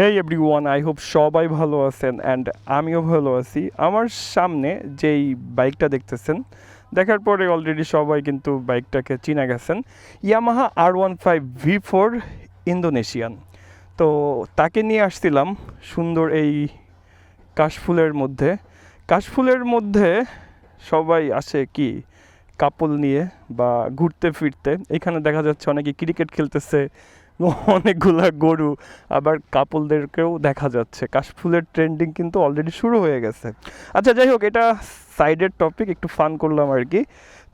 Hey everyone I hope সবাই ভালো আছেন অ্যান্ড আমিও ভালো আছি। আমার সামনে যেই বাইকটা দেখতেছেন, দেখার পরে অলরেডি সবাই কিন্তু বাইকটাকে চিনা গেছেন। Yamaha R one five V four Indonesian তো তাকে নিয়ে আসছিলাম সুন্দর এই কাশফুলের মধ্যে। কাশফুলের মধ্যে সবাই আসে কি কাপল নিয়ে বা ঘুরতে ফিরতে। এখানে দেখা যাচ্ছে অনেকে ক্রিকেট খেলতেছে অনেকগুলা গরু, আবার কাপলদেরকেও দেখা যাচ্ছে। কাশফুলের ট্রেন্ডিং কিন্তু অলরেডি শুরু হয়ে গেছে। আচ্ছা যাই হোক, এটা সাইডের টপিক একটু ফান করলাম আর কি।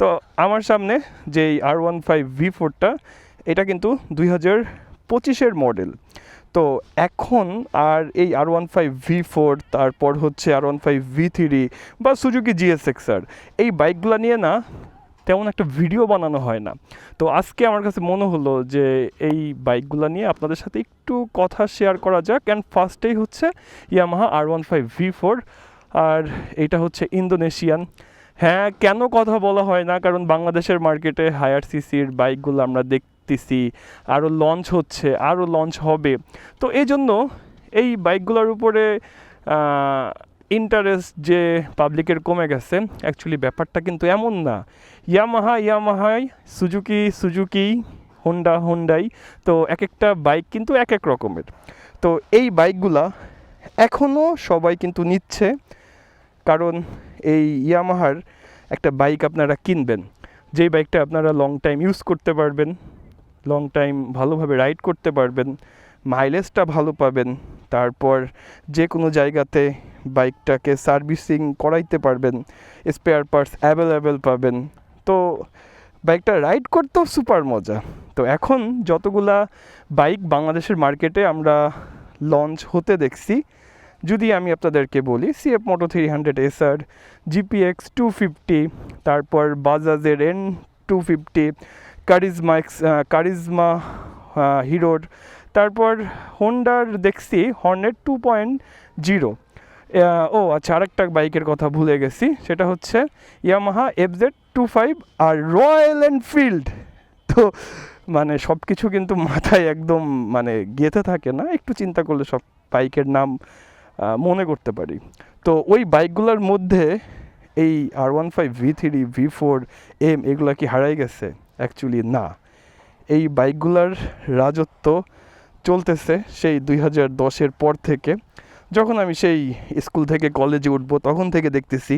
তো আমার সামনে যেই আর ওয়ান ফাইভ ভি ফোরটা এটা কিন্তু দুই হাজার পঁচিশের মডেল তো এখন আর এই R one five V four তারপর হচ্ছে R one five V three বা সুজুকি জিএসএক্সআর এই বাইকগুলো নিয়ে না তেমন একটা ভিডিও বানানো হয় না। তো আজকে আমার কাছে মনে হলো যে এই বাইকগুলো নিয়ে আপনাদের সাথে একটু কথা শেয়ার করা যাক। অ্যান্ড ফার্স্টেই হচ্ছে Yamaha R one five V four আর এটা হচ্ছে ইন্দোনেশিয়ান হ্যাঁ কেন কথা বলা হয় না? কারণ বাংলাদেশের মার্কেটে হায়ার সিসির বাইকগুলো আমরা দেখতেছি। আরও লঞ্চ হচ্ছে আরও লঞ্চ হবে। তো এই জন্য এই বাইকগুলোর উপরে ইন্টারেস্ট যে পাবলিকের কমে গেছে অ্যাকচুয়ালি ব্যাপারটা কিন্তু এমন না। ইয়ামাহা ইয়ামাহাই সুজুকি সুজুকি হোন্ডা হোন্ডাই তো এক একটা বাইক কিন্তু এক এক রকমের। তো এই বাইকগুলা এখনও সবাই কিন্তু নিচ্ছে, কারণ এই ইয়ামাহার একটা বাইক আপনারা কিনবেন। যেই বাইকটা আপনারা লং টাইম ইউজ করতে পারবেন লং টাইম ভালোভাবে রাইড করতে পারবেন মাইলেজটা ভালো পাবেন তারপর যে কোনো জায়গাতে বাইকটাকে সার্ভিসিং করাইতে পারবেন স্পেয়ার পার্টস অ্যাভেলেবেল পাবেন। তো বাইকটা রাইড করতেও সুপার মজা। তো এখন যতগুলা বাইক বাংলাদেশের মার্কেটে আমরা লঞ্চ হতে দেখছি, যদি আমি আপনাদেরকে বলি CF moto three hundred SR GPX two fifty তারপর বাজাজের N two fifty Karizma X Karizma হিরোর তারপর হোন্ডার দেখছি হর্নেট টু পয়েন্ট জিরো ও আচ্ছা আরেকটা বাইকের কথা ভুলে গেছি, সেটা হচ্ছে ইয়ামাহা এফজেড টু ফাইভ আর রয়্যাল এনফিল্ড তো মানে সব কিছু কিন্তু মাথায় একদম মানে গেঁথে থাকে না, একটু চিন্তা করলে সব বাইকের নাম মনে করতে পারি। তো ওই বাইকগুলোর মধ্যে এই R one five V three V four M এগুলো কি হারাই গেছে? অ্যাকচুয়ালি না। এই বাইকগুলার রাজত্ব চলতেছে সেই দুই হাজার দশের পর থেকে। যখন আমি সেই স্কুল থেকে কলেজে উঠবো, তখন থেকে দেখতেছি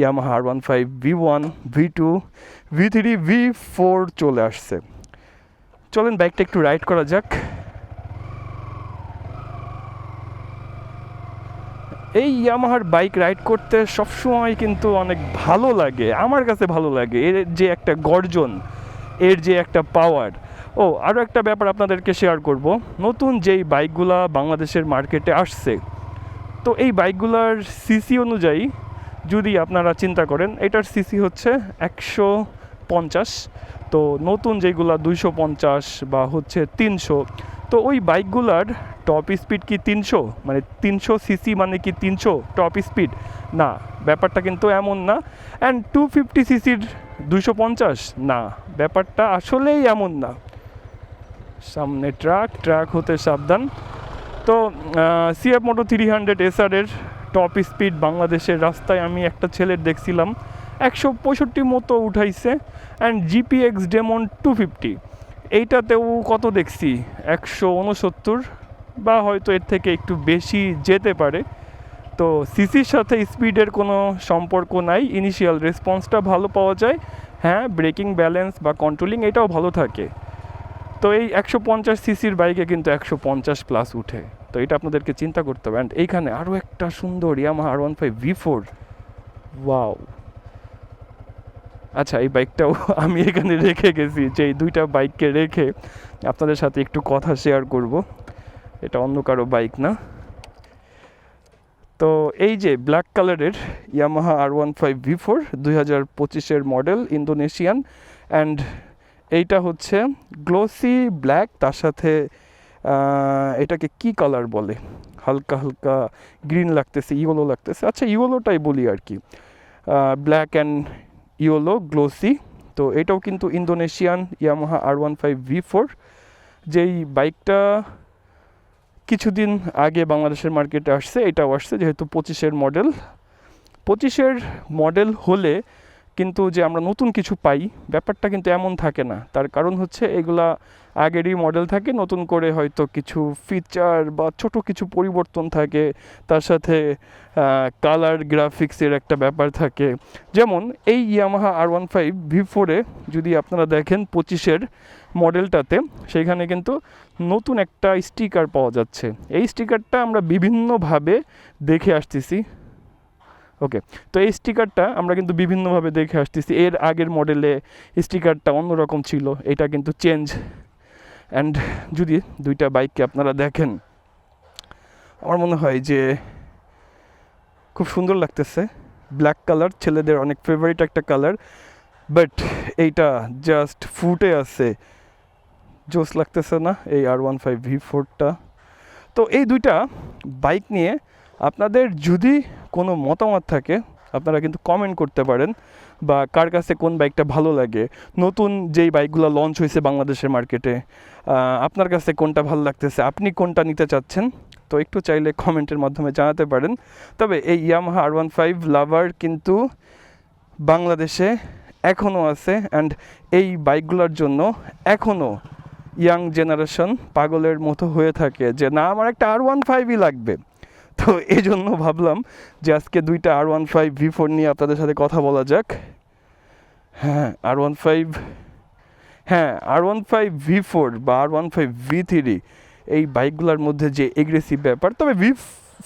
Yamaha R one five V one V two V three V four চলে আসছে। চলেন বাইকটা একটু রাইড করা যাক। এই ইয়ামাহার বাইক রাইড করতে সবসময় কিন্তু অনেক ভালো লাগে, আমার কাছে ভালো লাগে। এর যে একটা গর্জন, এর যে একটা পাওয়ার ও আরও একটা ব্যাপার আপনাদেরকে শেয়ার করব। নতুন যেই বাইকগুলা বাংলাদেশের মার্কেটে আসছে, তো এই বাইকগুলার সিসি অনুযায়ী যদি আপনারা চিন্তা করেন, এটার সিসি হচ্ছে একশো পঞ্চাশ, তো নতুন যেগুলা দুইশো পঞ্চাশ বা হচ্ছে তিনশো, তো ওই বাইকগুলার টপ স্পিড কি তিনশো? মানে তিনশো সিসি মানে কি তিনশো টপ স্পিড না, ব্যাপারটা কিন্তু এমন না। অ্যান্ড টু ফিফটি সিসির দুইশো পঞ্চাশ? না, ব্যাপারটা আসলেই এমন না। সামনে ট্রাক ট্রাক হতে সাবধান। তো সিএফ মোটো থ্রি হান্ড্রেড এসআরের টপ স্পিড বাংলাদেশের রাস্তায় আমি একটা ছেলের দেখছিলাম, একশো পঁয়ষট্টি মতো উঠাইছে and GPX Demon two fifty এইটাতেও কত দেখছি? একশো উনসত্তর, বা হয়তো এর থেকে একটু বেশি যেতে পারে। তো সিসির সাথে স্পিডের কোনো সম্পর্ক নাই ইনিশিয়াল রেসপন্সটা ভালো পাওয়া যায়। হ্যাঁ ব্রেকিং ব্যালেন্স বা কন্ট্রোলিং এটাও ভালো থাকে। তো এই একশো পঞ্চাশ সিসির বাইকে কিন্তু একশো পঞ্চাশ প্লাস উঠে। তো এটা আপনাদেরকে চিন্তা করতে হবে। অ্যান্ড এইখানে আরও একটা সুন্দর Yamaha R one five V four wow আচ্ছা এই বাইকটাও আমি এখানে রেখে গেছি, যে এই দুইটা বাইককে রেখে আপনাদের সাথে একটু কথা শেয়ার করব। এটা অন্য কারও বাইক না। তো এই যে ব্ল্যাক কালারের Yamaha R one five V four দুই হাজার পঁচিশের মডেল ইন্দোনেশিয়ান অ্যান্ড এইটা হচ্ছে গ্লোসি ব্ল্যাক, তার সাথে এটাকে কি কালার বলে? হালকা হালকা গ্রিন লাগতেছে, ইয়েলো লাগতেছে। আচ্ছা ইয়েলোটাই বলি আর কি। Black and yellow, glossy. তো এটাও কিন্তু Indonesian Yamaha R one five V four. যেই বাইকটা কিছুদিন আগে বাংলাদেশের মার্কেটে আসছে, এটাও আসছে, যেহেতু পঁচিশের মডেল। পঁচিশের মডেল হলে কিন্তু যে আমরা নতুন কিছু পাই, ব্যাপারটা কিন্তু এমন থাকে না। তার কারণ হচ্ছে এগুলা আগেরই মডেল থাকে, নতুন করে হয়তো কিছু ফিচার বা ছোট কিছু পরিবর্তন থাকে, তার সাথে কালার গ্রাফিক্সের একটা ব্যাপার থাকে। যেমন এই Yamaha R one five V ফোরে যদি আপনারা দেখেন পঁচিশের মডেলটাতে সেখানে কিন্তু নতুন একটা স্টিকার পাওয়া যাচ্ছে। এই স্টিকারটা আমরা বিভিন্নভাবে দেখে আসতেছি। ওকে তো এই স্টিকারটা আমরা কিন্তু বিভিন্নভাবে দেখে আসতেছি। এর আগের মডেলে স্টিকারটা অন্যরকম ছিল। এটা কিন্তু চেঞ্জ অ্যান্ড যদি দুইটা বাইককে আপনারা দেখেন, আমার মনে হয় যে খুব সুন্দর লাগতেছে। ব্ল্যাক কালার ছেলেদের অনেক ফেভারিট একটা কালার বাট এইটা জাস্ট ফুটে আছে। জোস লাগতেছে না এই আর ওয়ান ফাইভ ভি ফোরটা তো এই দুইটা বাইক নিয়ে আপনাদের যদি কোনো মতামত থাকে, আপনারা কিন্তু কমেন্ট করতে পারেন বা কার কাছে কোন বাইকটা ভালো লাগে। নতুন যেই বাইকগুলো লঞ্চ হয়েছে বাংলাদেশের মার্কেটে আপনার কাছে কোনটা ভালো লাগতেছে? আপনি কোনটা নিতে চাচ্ছেন? তো একটু চাইলে কমেন্টের মাধ্যমে জানাতে পারেন। তবে এই Yamaha R one five lover কিন্তু বাংলাদেশে এখনও আছে অ্যান্ড এই বাইকগুলোর জন্য এখনও ইয়াং জেনারেশন পাগলের মতো হয়ে থাকে যে, না, আমার একটা আর ওয়ান ফাইভই লাগবে। তো এই জন্য ভাবলাম যে আজকে দুইটা R one five V four নিয়ে আপনাদের সাথে কথা বলা যাক। হ্যাঁ আর ওয়ান ফাইভ হ্যাঁ R one five V four বা R one five V three এই বাইকগুলোর মধ্যে যে এগ্রেসিভ ব্যাপার, তবে ভি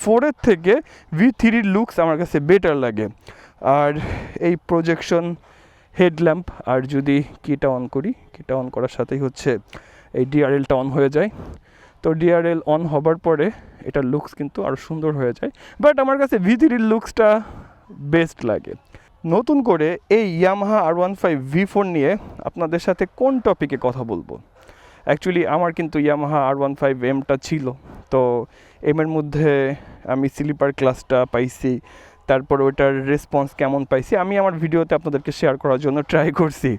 ফোরের থেকে ভি থ্রির লুকস আমার কাছে বেটার লাগে। আর এই প্রজেকশন হেডল্যাম্প আর যদি কিটা অন করি কিটা অন করার সাথেই হচ্ছে এই ডিআরএলটা অন হয়ে যায়। তো ডিআরএল অন হবার পরে এটার লুকস কিন্তু আরও সুন্দর হয়ে যায়। বাট আমার কাছে ভি থ্রির লুকসটা বেস্ট লাগে। নতুন করে এই Yamaha R one five V four নিয়ে আপনাদের সাথে কোন টপিকে কথা বলব? অ্যাকচুয়ালি আমার কিন্তু ইয়ামাহা আর ওয়ান ফাইভ এমটা ছিল। তো এমের মধ্যে আমি স্লিপার ক্লাসটা পাইছি। তারপর ওটার রেসপন্স কেমন পাইছি, আমি আমার ভিডিওতে আপনাদেরকে শেয়ার করার জন্য ট্রাই করছি।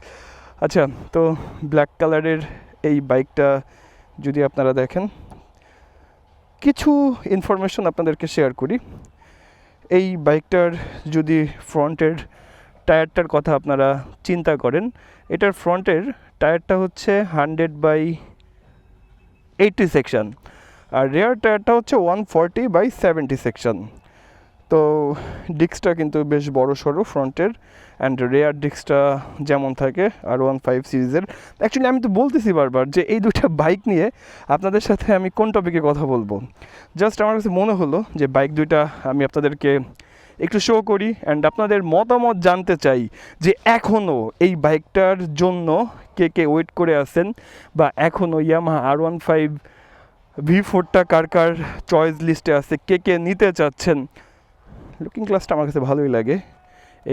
আচ্ছা তো ব্ল্যাক কালারের এই বাইকটা যদি আপনারা দেখেন কিছু ইনফরমেশন আপনাদেরকে শেয়ার করি। এই বাইকটার যদি ফ্রন্টের টায়ারটার কথা আপনারা চিন্তা করেন, এটার ফ্রন্টের টায়ারটা হচ্ছে হান্ড্রেড বাই এইটি সেকশান আর রেয়ার টায়ারটা হচ্ছে one forty by seventy section তো ডিস্কটা কিন্তু বেশ বড় সড়ো ফ্রন্টের অ্যান্ড রেয়ার ডিস্কটা যেমন থাকে আর ওয়ান ফাইভ সিরিজের। অ্যাকচুয়ালি আমি তো বলতেছি বারবার যে এই দুটা বাইক নিয়ে আপনাদের সাথে আমি কোন টপিকে কথা বলব। জাস্ট আমার কাছে মনে হলো যে বাইক দুইটা আমি আপনাদেরকে একটু শো করি অ্যান্ড আপনাদের মতামত জানতে চাই যে এখনও এই বাইকটার জন্য কে কে ওয়েট করে আছেন বা এখনও Yamaha R one five V ফোরটা কার কার চয়েস লিস্টে আছে, কে কে নিতে চাচ্ছেন? লুকিং গ্লাসটা আমার কাছে ভালোই লাগে।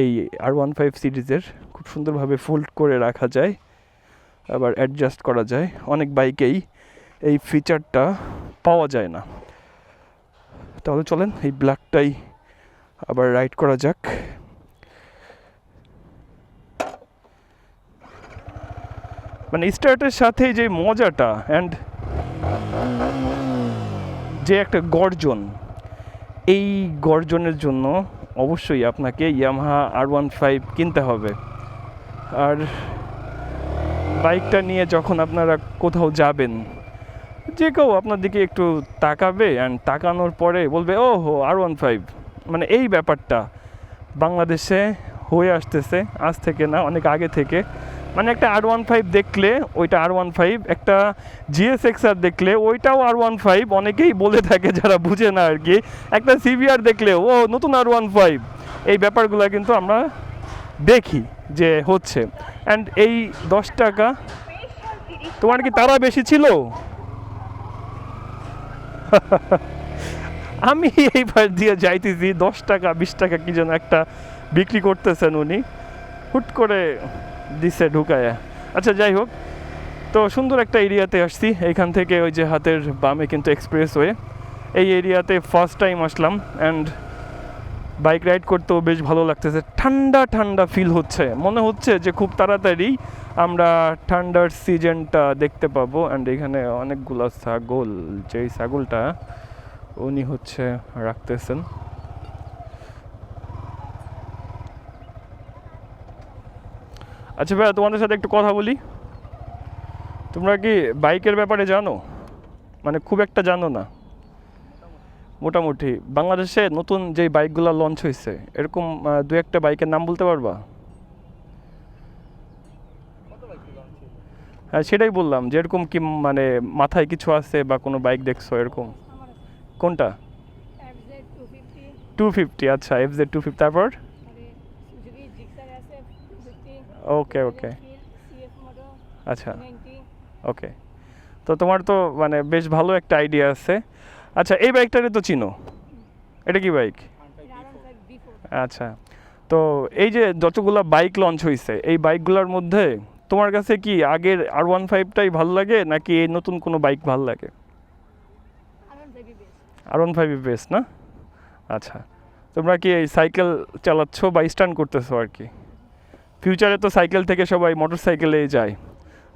এই আর ওয়ান ফাইভ সিরিজের খুব সুন্দরভাবে ফোল্ড করে রাখা যায়, আবার অ্যাডজাস্ট করা যায়। অনেক বাইকেই এই ফিচারটা পাওয়া যায় না। তাহলে চলেন, এই ব্ল্যাকটাই আবার রাইড করা যাক। মানে স্টার্টের সাথে যে মজাটা অ্যান্ড যে একটা গর্জন। এই গর্জনের জন্য অবশ্যই আপনাকে ইয়ামাহা আর ওয়ান ফাইভ কিনতে হবে। আর বাইকটা নিয়ে যখন আপনারা কোথাও যাবেন, যে কেউ আপনার দিকে একটু তাকাবে অ্যান্ড তাকানোর পরে বলবে ও হো আর ওয়ান ফাইভ মানে এই ব্যাপারটা বাংলাদেশে হয়ে আসতেছে, আজ থেকে না, অনেক আগে থেকে। মানে একটা আর ওয়ান ফাইভ দেখলে, ওইটা আর ওয়ান ফাইভ একটা জিএসএক্স আর দেখলে, ওইটাও আর ওয়ান ফাইভ অনেকেই বলে থাকে যারা বুঝে না আর কি। একটা সিভিআর দেখলে, ও, নতুন আর ওয়ান ফাইভ এই ব্যাপারগুলো কিন্তু আমরা দেখি যে হচ্ছে। অ্যান্ড এই দশ টাকা, তোমার কি তারা বেশি ছিল? আমি এইবার দিয়ে যাইতেছি, দশ টাকা, বিশ টাকা কি যেন একটা বিক্রি করতেছেন উনি। হুট করে দিছে ঢুকায় আচ্ছা যাই হোক। তো সুন্দর একটা এরিয়াতে আসছি। এখান থেকে ওই যে হাতের বামে কিন্তু এক্সপ্রেস ওয়ে এই এরিয়াতে ফার্স্ট টাইম আসলাম অ্যান্ড বাইক রাইড করতেও বেশ ভালো লাগতেছে। ঠান্ডা ঠান্ডা ফিল হচ্ছে। মনে হচ্ছে যে খুব তাড়াতাড়ি আমরা ঠান্ডার সিজনটা দেখতে পাবো অ্যান্ড এখানে অনেকগুলো ছাগল, যেই ছাগলটা উনি হচ্ছে রাখতেছেন। আচ্ছা ভাইয়া তোমাদের সাথে একটু কথা বলি। তোমরা কি বাইকের ব্যাপারে জানো? মানে খুব একটা জানো না। মোটামুটি বাংলাদেশে নতুন যে বাইকগুলো লঞ্চ হয়েছে এরকম দু একটা বাইকের নাম বলতে পারবা? হ্যাঁ সেটাই বললাম যে এরকম কি মানে মাথায় কিছু আছে বা কোনো বাইক দেখছ এরকম? কোনটা? টু ফিফটি আচ্ছা এফ জেড টু ফিফটি তারপর মানে সুজুকি জিক্সার আছে 250 ওকে ওকে আচ্ছা। ওকে তো তোমার তো মানে বেশ ভালো একটা আইডিয়া আছে। আচ্ছা এই বাইকটারে তো চিনো? এটা কি বাইক আরাম ফাইভ বি4 আচ্ছা। তো এই যে যতগুলো বাইক লঞ্চ হয়েছে এই বাইকগুলোর মধ্যে তোমার কাছে কি আগের আর ওয়ান ফাইভটাই ভালো লাগে নাকি এই নতুন কোনো বাইক ভালো লাগে? আর ওয়ান ফাইভ বেস্ট না? আচ্ছা। তোমরা কি এই সাইকেল চালাচ্ছ বা স্টান্ট করতেছো আর কি? ফিউচারে তো সাইকেল থেকে সবাই মোটর সাইকেলেই যায়।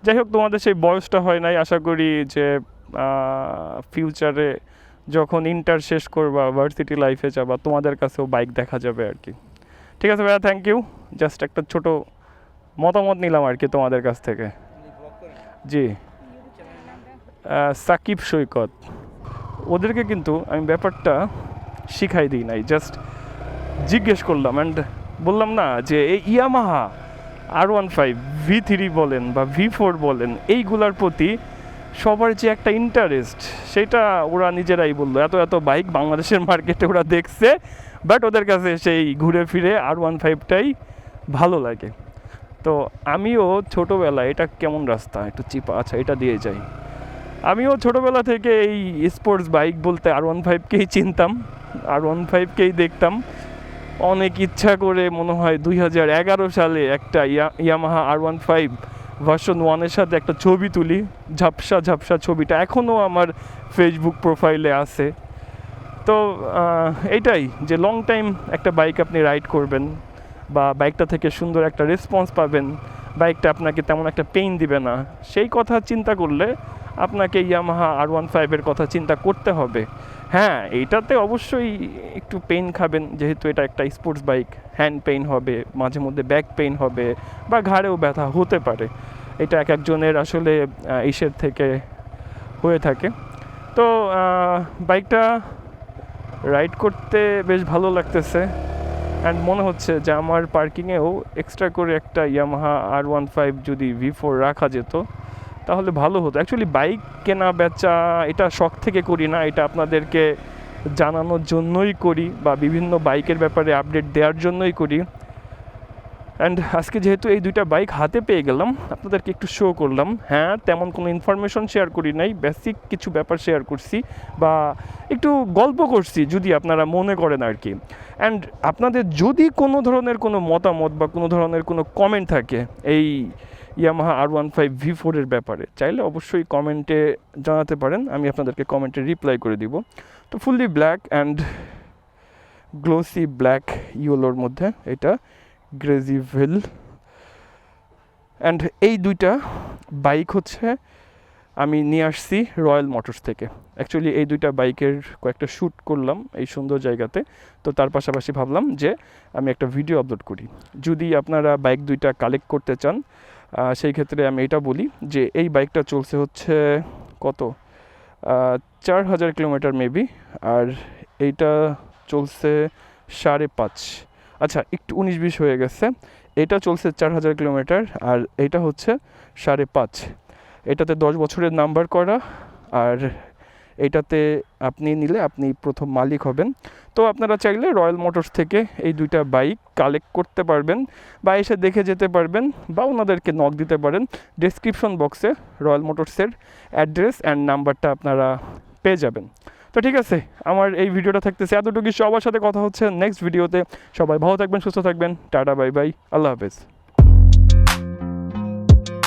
যাই হোক, তোমাদের সেই বয়সটা হয় নাই, আশা করি যে ফিউচারে যখন ইন্টার শেষ করবা ভার্সিটি লাইফে যাবা, তোমাদের কাছেও বাইক দেখা যাবে আর কি। ঠিক আছে ভাইয়া থ্যাংক ইউ জাস্ট একটা ছোট মতামত নিলাম আর কি তোমাদের কাছ থেকে। জি। সাকিব সৈকত। ওদেরকে কিন্তু আমি ব্যাপারটা শিখাই দিই নাই জাস্ট জিজ্ঞেস করলাম অ্যান্ড বললাম না যে এই Yamaha R one five V three বলেন বা ভি ফোর বলেন, এইগুলার প্রতি সবার যে একটা ইন্টারেস্ট সেটা ওরা নিজেরাই বলল। এত এত বাইক বাংলাদেশের মার্কেটে ওরা দেখছে বাট ওদের কাছে সেই ঘুরে ফিরে আর ওয়ান ফাইভটাই ভালো লাগে। তো আমিও ছোটোবেলায়, এটা কেমন রাস্তা? একটু চিপা আচ্ছা এটা দিয়ে যাই। আমিও ছোটোবেলা থেকে এই স্পোর্টস বাইক বলতে আর ওয়ান ফাইভকেই চিনতাম আর ওয়ান ফাইভকেই দেখতাম। অনেক ইচ্ছা করে মনে হয় দুই হাজার এগারো সালে একটা ইয়া- Yamaha R one five version ওয়ানের সাথে একটা ছবি তুলি ঝাপসা ঝাপসা ছবিটা এখনও আমার ফেসবুক প্রোফাইলে আছে। তো আহ, এইটাই যে লং টাইম একটা বাইক আপনি রাইড করবেন বা বাইকটা থেকে সুন্দর একটা রেসপন্স পাবেন বাইকটা আপনাকে তেমন একটা পেইন দিবে না। সেই কথা চিন্তা করলে আপনাকে ইয়ামাহা আর ওয়ান ফাইভের কথা চিন্তা করতে হবে। হ্যাঁ এইটাতে অবশ্যই একটু পেইন খাবেন, যেহেতু এটা একটা স্পোর্টস বাইক হ্যান্ড পেইন হবে, মাঝে মধ্যে ব্যাক পেইন হবে বা ঘাড়েও ব্যথা হতে পারে। এটা এক একজনের আসলে ইসের থেকে হয়ে থাকে। তো বাইকটা রাইড করতে বেশ ভালো লাগতেছে অ্যান্ড মনে হচ্ছে যে আমার পার্কিংয়েও এক্সট্রা করে একটা ইয়ামাহা আর ওয়ান ফাইভ যদি ভি ফোর রাখা যেত তাহলে ভালো হতো। অ্যাকচুয়ালি বাইক কেনা, বেচা, এটা শখ থেকে করি না, এটা আপনাদেরকে জানানোর জন্যই করি বা বিভিন্ন বাইকের ব্যাপারে আপডেট দেওয়ার জন্যই করি। অ্যান্ড আজকে যেহেতু এই দুইটা বাইক হাতে পেয়ে গেলাম, আপনাদেরকে একটু শো করলাম। হ্যাঁ তেমন কোনো ইনফরমেশন শেয়ার করি নাই বেসিক কিছু ব্যাপার শেয়ার করছি বা একটু গল্প করছি যদি আপনারা মনে করেন আর কি। অ্যান্ড আপনাদের যদি কোনো ধরনের কোনো মতামত বা কোনো ধরনের কোনো কমেন্ট থাকে এই Yamaha R one five V ফোরের ব্যাপারে। চাইলে অবশ্যই কমেন্টে জানাতে পারেন, আমি আপনাদেরকে কমেন্টে রিপ্লাই করে দিব। তো fully black and glossy black ইয়েলোর মধ্যে এটা গ্রেজি ভেল অ্যান্ড এই দুইটা বাইক হচ্ছে, আমি নিয়ে আসছি রয়্যাল মোটরস থেকে। অ্যাকচুয়ালি এই দুইটা বাইকের কয়েকটা শ্যুট করলাম এই সুন্দর জায়গাতে। তো তার পাশাপাশি ভাবলাম যে আমি একটা ভিডিও আপলোড করি। যদি আপনারা বাইক দুইটা কালেক্ট করতে চান সেই ক্ষেত্রে আমি এটা বলি যে এই বাইকটা চলছে হচ্ছে কত? চার হাজার কিলোমিটার মেবি, আর এইটা চলছে সাড়ে পাঁচ। আচ্ছা একটু উনিশ বিশ হয়ে গেছে। এটা চলছে চার হাজার কিলোমিটার, আর এটা হচ্ছে সাড়ে পাঁচ। এটাতে দশ বছরের নাম্বার করা, আর এটাতে আপনি নিলে আপনি প্রথম মালিক হবেন। তো আপনারা চাইলে রয়্যাল মোটরস থেকে এই দুইটা বাইক কালেক্ট করতে পারবেন বা এসে দেখে যেতে পারবেন বা ওনাদেরকে নক দিতে পারেন। ডেসক্রিপশন বক্সে রয়্যাল মোটরসের অ্যাড্রেস অ্যান্ড নাম্বারটা আপনারা পেয়ে যাবেন। তো ঠিক আছে, আমার এই ভিডিওটা থাকতেছে এতটুকু সবার সাথে কথা হচ্ছে নেক্সট ভিডিওতে সবাই ভালো থাকবেন, সুস্থ থাকবেন। টাটা বাই বাই আল্লাহ হাফেজ।